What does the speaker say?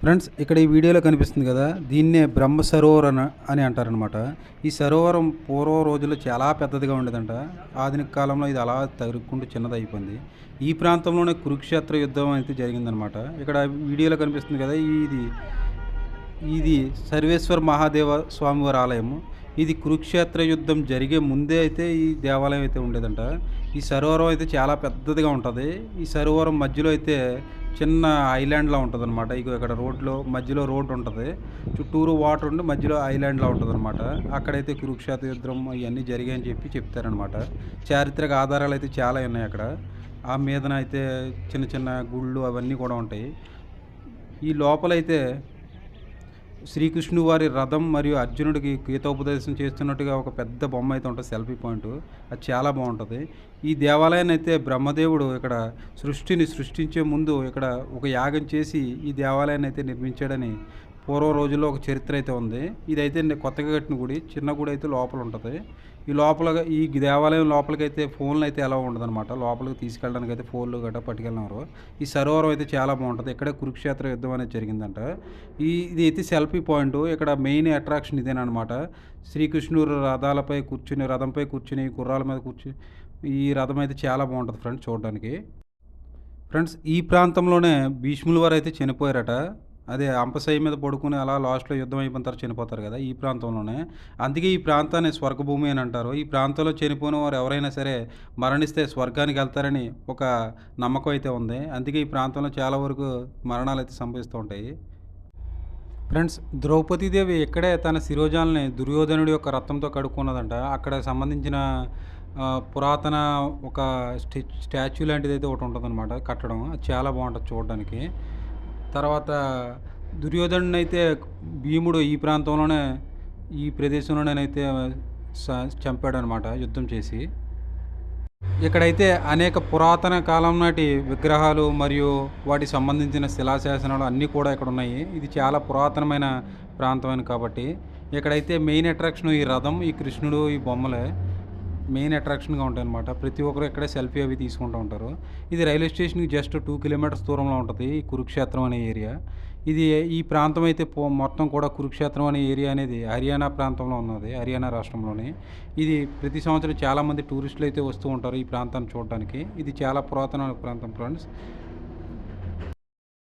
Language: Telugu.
ఫ్రెండ్స్ ఇక్కడ ఈ వీడియోలో కనిపిస్తుంది కదా దీన్నే బ్రహ్మ సరోవర్ అని అని అంటారనమాట ఈ సరోవరం పూర్వ రోజుల్లో చాలా పెద్దదిగా ఉండేదంట. ఆధునిక కాలంలో ఇది అలా తరుక్కుంటూ చిన్నది అయిపోయింది ఈ ప్రాంతంలోనే కురుక్షేత్ర యుద్ధం అయితే జరిగిందనమాట ఇక్కడ వీడియోలో కనిపిస్తుంది కదా ఇది ఇది సర్వేశ్వర మహాదేవ స్వామివారి ఆలయము ఇది కురుక్షేత్ర యుద్ధం జరిగే ముందే అయితే ఈ దేవాలయం అయితే ఉండేదంట. ఈ సరోవరం అయితే చాలా పెద్దదిగా ఉంటుంది. ఈ సరోవరం మధ్యలో అయితే చిన్న ఐలాండ్లా ఉంటుంది అనమాట ఇక ఇక్కడ రోడ్లో మధ్యలో రోడ్ ఉంటుంది. చుట్టూరు వాటర్ ఉండి మధ్యలో ఐలాండ్లా ఉంటుంది అనమాట అక్కడైతే కురుక్షేత్ర యుద్ధం ఇవన్నీ జరిగాయని చెప్పి చెప్తారనమాట చారిత్రక ఆధారాలు అయితే చాలా ఉన్నాయి అక్కడ. ఆ మీదన అయితే చిన్న చిన్న గుళ్ళు అవన్నీ కూడా ఉంటాయి. ఈ లోపలైతే శ్రీకృష్ణు వారి రథం మరియు అర్జునుడికి గీతోపదేశం చేస్తున్నట్టుగా ఒక పెద్ద బొమ్మ అయితే ఉంటుంది సెల్ఫీ పాయింట్. అది చాలా బాగుంటుంది. ఈ దేవాలయాన్ని అయితే బ్రహ్మదేవుడు ఇక్కడ సృష్టిని సృష్టించే ముందు ఇక్కడ ఒక యాగం చేసి ఈ దేవాలయాన్ని అయితే నిర్మించాడని పూర్వం రోజుల్లో ఒక చరిత్ర అయితే ఉంది. ఇదైతే కొత్తగా కట్టిన గుడి. చిన్న గుడి అయితే లోపల ఉంటుంది. ఈ లోపల ఈ దేవాలయం లోపలికి అయితే ఫోన్లు అయితే ఎలా ఉండదన్నమాట. లోపలికి తీసుకెళ్ళడానికి అయితే ఫోన్లు గట్రా పట్టుకెళ్ళినారు ఈ సరోవరం అయితే చాలా బాగుంటుంది. ఇక్కడే కురుక్షేత్ర యుద్ధం అనేది జరిగిందంట. ఈ ఇది అయితే సెల్ఫీ పాయింట్. ఇక్కడ మెయిన్ అట్రాక్షన్ ఇదేనమాట శ్రీకృష్ణుడు రథాలపై కూర్చుని రథంపై కూర్చుని గుర్రాల మీద కూర్చుని ఈ రథం అయితే చాలా బాగుంటుంది ఫ్రెండ్స్ చూడడానికి. ఫ్రెండ్స్ ఈ ప్రాంతంలోనే భీష్ముల వారు అయితే చనిపోయారట. అదే అంపశయ్య మీద పడుకుని అలా లాస్ట్లో యుద్ధం అయిపోయిన తర్వాత చనిపోతారు కదా ఈ ప్రాంతంలోనే. అందుకే ఈ ప్రాంతాన్ని స్వర్గభూమి అని అంటారు. ఈ ప్రాంతంలో చనిపోయిన వారు ఎవరైనా సరే మరణిస్తే స్వర్గానికి వెళ్తారని ఒక నమ్మకం అయితే ఉంది. అందుకే ఈ ప్రాంతంలో చాలా వరకు మరణాలు అయితే సంభవిస్తూ ఉంటాయి. ఫ్రెండ్స్ ద్రౌపదీదేవి ఇక్కడే తన శిరోజాలని దుర్యోధనుడి యొక్క రక్తంతో కడుక్కున్నదంట. అక్కడ సంబంధించిన పురాతన ఒక స్టాచ్యూ లాంటిది అయితే ఒకటి ఉంటుందన్నమాట కట్టడం. అది చాలా బాగుంటుంది చూడడానికి. తర్వాత దుర్యోధను అయితే భీముడు ఈ ప్రాంతంలోనే ఈ ప్రదేశంలోనేనైతే స- చంపాడనమాట యుద్ధం చేసి. ఇక్కడైతే అనేక పురాతన కాలం నాటి విగ్రహాలు మరియు వాటికి సంబంధించిన శిలాశాసనాలు అన్నీ కూడా ఇక్కడ ఉన్నాయి ఇది చాలా పురాతనమైన ప్రాంతమైన కాబట్టి. ఇక్కడైతే మెయిన్ అట్రాక్షన్ ఈ రథం ఈ కృష్ణుడు ఈ బొమ్మలే. మెయిన్ అట్రాక్షన్గా ఉంటాయి అనమాట ప్రతి ఒక్కరు ఇక్కడే సెల్ఫీ అవి తీసుకుంటూ ఉంటారు. ఇది రైల్వే స్టేషన్కి జస్ట్ టూ కిలోమీటర్స్ దూరంలో ఉంటుంది ఈ కురుక్షేత్రం అనే ఏరియా. ఇది ఈ ప్రాంతం అయితే పో మొత్తం కూడా కురుక్షేత్రం అనే ఏరియా అనేది హర్యానా ప్రాంతంలో ఉన్నది హర్యానా రాష్ట్రంలోనే. ఇది ప్రతి సంవత్సరం చాలామంది టూరిస్టులు అయితే వస్తూ ఉంటారు ఈ ప్రాంతాన్ని చూడడానికి. ఇది చాలా పురాతన ప్రాంతం ఫ్రెండ్స్.